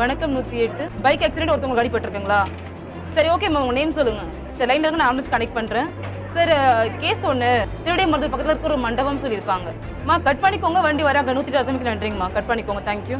வணக்கம் நூற்றி எட்டு. பைக் ஆக்சிடென்ட் ஒருத்தவங்க அடிபட்டிருக்குங்களா சரி ஓகே மேம் உங்கள் நேம் சொல்லுங்க. சரி லைனில் இருக்கு நான் ஆம்புலன்ஸ் கனெக்ட் பண்ணுறேன் சார் கேஸ் ஒன்று திருடைய மருத்துவ பக்கத்தில் இருக்க ஒரு மண்டபம் சொல்லியிருக்காங்க. மா கட் பண்ணிக்கோங்க வண்டி வராங்க. நூற்றி எட்டு மணிக்கு நன்றிங்கம்மா. கட் பண்ணிக்கோங்க தேங்க்யூ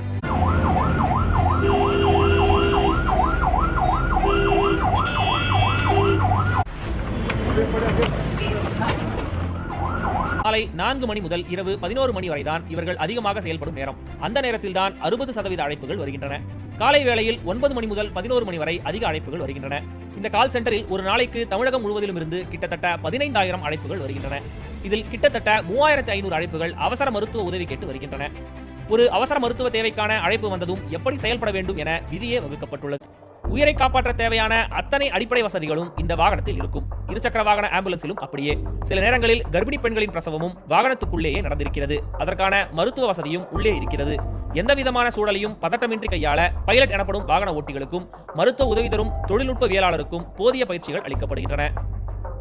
காலை நான்கு மணி முதல் இரவு பதினோரு மணி வரைதான் இவர்கள் அதிகமாக செயல்படும் நேரம். அந்த நேரத்தில் தான் அறுபது சதவீத அழைப்புகள் வருகின்றன. காலை வேளையில் ஒன்பது மணி முதல் பதினோரு மணி வரை அதிக அழைப்புகள் வருகின்றன. இந்த கால் சென்டரில் ஒரு நாளைக்கு தமிழகம் முழுவதிலும் இருந்து கிட்டத்தட்ட பதினைந்தாயிரம் அழைப்புகள் வருகின்றன. இதில் கிட்டத்தட்ட மூவாயிரத்து ஐநூறு அழைப்புகள் அவசர மருத்துவ உதவி கேட்டு வருகின்றன. ஒரு அவசர மருத்துவ தேவைக்கான அழைப்பு வந்ததும் எப்படி செயல்பட வேண்டும் என விதியே வகுக்கப்பட்டுள்ளது. உயிரை காப்பாற்ற தேவையான அத்தனை அடிப்படை வசதிகளும் இந்த வாகனத்தில் இருக்கும். இருசக்கர வாகன ஆம்புலன்ஸிலும் அப்படியே. சில நேரங்களில் கர்ப்பிணி பெண்களின் பிரசவமும் வாகனத்துக்குள்ளேயே நடந்திருக்கிறது. அதற்கான மருத்துவ வசதியும் உள்ளே இருக்கிறது. எந்த விதமான சூழலையும் பதட்டமின்றி கையாள பைலட் எனப்படும் வாகன ஓட்டிகளுக்கும் மருத்துவ உதவி தரும் தொழில்நுட்பவியலாளருக்கும் போதிய பயிற்சிகள் அளிக்கப்படுகின்றன.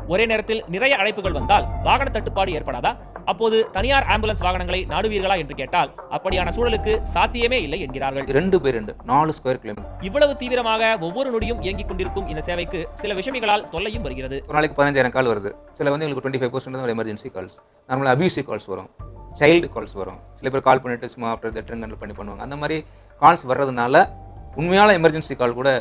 ஒரே நேரத்தில் நிறைய அழைப்புகள் வந்தால் வாகன தட்டுப்பாடு ஏற்படாதா? அப்போது தனியார் ஆம்புலன்ஸ் வாகனங்களை நாடுவீர்களா என்று கேட்டால் அப்படியான சூழலுக்கு சாத்தியமே இல்லை என்கிறார்கள். ரெண்டு பேர் ரெண்டு நாலு ஸ்கொயர் கிலோமீட்டர் இவ்வளவு தீவிரமாக ஒவ்வொரு நொடியும் இயங்கிக் கொண்டிருக்கும் இந்த சேவைக்கு சில விஷமிகளால் தொல்லையும் வருகிறது. ஒரு நாளைக்கு பதினஞ்சாயிரம் கால் வருது. சில வந்து எங்களுக்கு twenty five percent emergency calls நார்மலாக அபியூசிவ் கால்ஸ் வரும். சைல்டு கால்ஸ் வரும். சில பேர் கால் பண்ணிட்டு சும்மா ஆஃப்டர் தட் பண்ணி பண்ணுவாங்க. அந்த மாதிரி கால்ஸ் வர்றதுனால உண்மையான எமர்ஜென்சி கால் கூட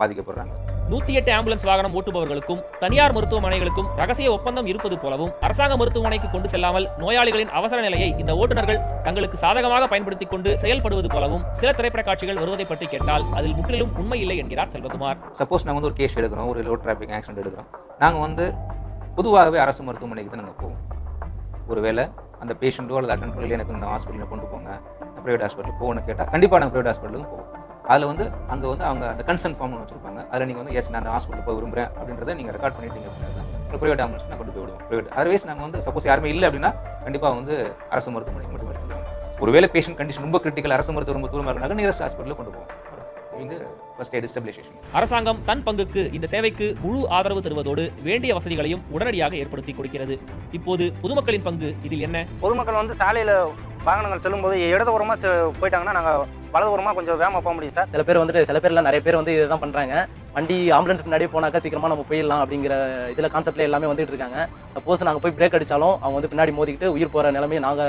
பாதிக்கப்படுறாங்க. நூத்தி எட்டு ஆம்புலன்ஸ் வாகனம் ஓட்டுபவர்களுக்கும் தனியார் மருத்துவமனைகளுக்கும் ரகசிய ஒப்பந்தம் இருப்பது போலவும் அரசாங்க மருத்துவமனைக்கு கொண்டு செல்லாமல் நோயாளிகளின் அவசர நிலையை இந்த ஓட்டுநர்கள் தங்களுக்கு சாதகமாக பயன்படுத்திக் கொண்டு செயல்படுவது போலவும் சில திரைப்பட காட்சிகள் வருவதை பற்றி கேட்டால் அதில் முற்றிலும் உண்மை இல்லை என்கிறார் செல்வகுமார். சப்போஸ் நாங்கள் வந்து ஒரு கேஸ் எடுக்கிறோம் ஒரு ரோட் டிராபிக் ஆக்சிடென்ட் எடுக்கிறோம். நாங்கள் வந்து பொதுவாகவே அரசு மருத்துவமனைக்கு தான் நாங்கள் போவோம். ஒருவேளை அந்த பேஷண்ட்டோ அல்லது அட்டன் பண்ணல எனக்கு இந்த ஹாஸ்பிட்டலில் கொண்டு போங்க ப்ரைவேட் ஹாஸ்பிட்டல் போகணும்னு கேட்டால் கண்டிப்பாக நாங்கள் ப்ரைவேட் ஹாஸ்பிட்டலுக்கும் போவோம். அதில் வந்து அங்கே வந்து அவங்க அந்த கன்சர்ன் ஃபார்ம் ஒன்று வச்சிருப்பாங்க. அதில் நீங்கள் வந்து எஸ் நான் அந்த ஹாஸ்பிட்டல் போய் விரும்புகிறேன் அப்படின்றத நீங்கள் ரெக்கார்ட் பண்ணிட்டீங்க அப்படின்னா ப்ரைவேட் ஆம்புலன்ஸ் நான் கொண்டு போய் விடுவோம். ப்ரைவேட் அதர்வைஸ் நாங்கள் வந்து சப்போஸ் யாருமே இல்லை அப்படின்னா கண்டிப்பாக வந்து அரசு மருத்துவமனைக்கு மட்டும் எடுத்துருவாங்க ஒருவேளை பேஷண்ட் கண்டிஷன் ரொம்ப கிரிட்டிக்கல் அரசு மருத்துவ ரொம்ப தூரமாக இருந்தாலும் நியரஸ்ட் ஹாஸ்பிட்டலில் கொண்டு போவோம். இது ஃபர்ஸ்ட் எய்ட் ஸ்டெபிலைசேஷன் அரசாங்கம் தன் பங்குக்கு இந்த சேவைக்கு முழு ஆதரவு தருவதோடு வேண்டிய வசதிகளையும் உடனடியாக ஏற்படுத்தி கொடுக்கிறது. இப்போது பொதுமக்களின் பங்கு இதில் என்ன? பொதுமக்கள் வந்து சாலையில் வாகனங்கள் செல்லும்போது இடது ஓரமாக செ- போயிட்டாங்கன்னா நாங்கள் வலது ஓரமாக கொஞ்சம் வேகமாக போக முடியும் சார். சில பேர் வந்துட்டு சில பேர்ல நிறைய பேர் வந்து இதுதான் பண்றாங்க. வண்டி ஆம்புலன்ஸ் பின்னாடியே போனாக்கா சீக்கிரமா நம்ம போயிடலாம் அப்படிங்கிற இதுல கான்செப்ட்ல எல்லாமே வந்துட்டு இருக்காங்க. சப்போஸ் நாங்க போய் பிரேக் அடிச்சாலும் அவங்க வந்து பின்னாடி மோதிக்கிட்டு உயிர் போற நிலைமையை நாங்க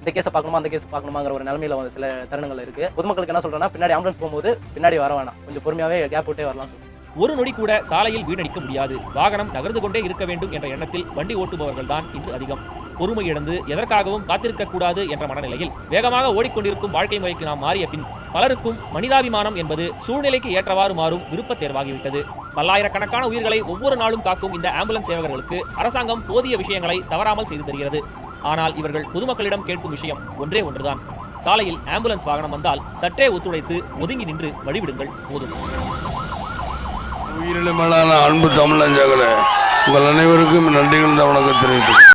இந்த கேஸை பார்க்கணுமா அந்த கேஸ் பார்க்கணுமாங்கிற ஒரு நிலைமையில வந்து சில தருணங்கள் இருக்கு. பொதுமக்களுக்கு என்ன சொல்றேன்னா பின்னாடி ஆம்புலன்ஸ் போகும்போது பின்னாடி வர வேணாம். கொஞ்சம் பொறுமையாவே கேப் விட்டே வரலாம் சொல்றேன். ஒரு நொடி கூட சாலையில் வீணடிக்க முடியாது. வாகனம் நகர்ந்து கொண்டே இருக்க வேண்டும் என்ற எண்ணத்தில் வண்டி ஓட்டுபவர்கள் தான் இன்று அதிகம். பொறுமை இழந்து எதற்காகவும் காத்திருக்க கூடாது என்ற மனநிலையில் வேகமாக ஓடிக்கொண்டிருக்கும் வாழ்க்கை முறைக்கு நாம் மாறிய பின் பலருக்கும் மனிதாபிமானம் என்பது சூழ்நிலைக்கு ஏற்றவாறு மாறும் விருப்பத் தேர்வாகிவிட்டது. பல்லாயிரக்கணக்கான உயிர்களை ஒவ்வொரு நாளும் காக்கும் இந்த ஆம்புலன்ஸ் சேவகர்களுக்கு அரசாங்கம் போதிய விஷயங்களை தவறாமல் செய்து தருகிறது. ஆனால் இவர்கள் பொதுமக்களிடம் கேட்கும் விஷயம் ஒன்றே ஒன்றுதான். சாலையில் ஆம்புலன்ஸ் வாகனம் வந்தால் சற்றே ஒத்துழைத்து ஒதுங்கி நின்று வழிவிடுங்கள். போதும். உயிரிழமையிலான அன்பு தமிழஞ்சங்களே உங்கள் அனைவருக்கும் நன்றிகள் வணக்கம் தெரிவித்து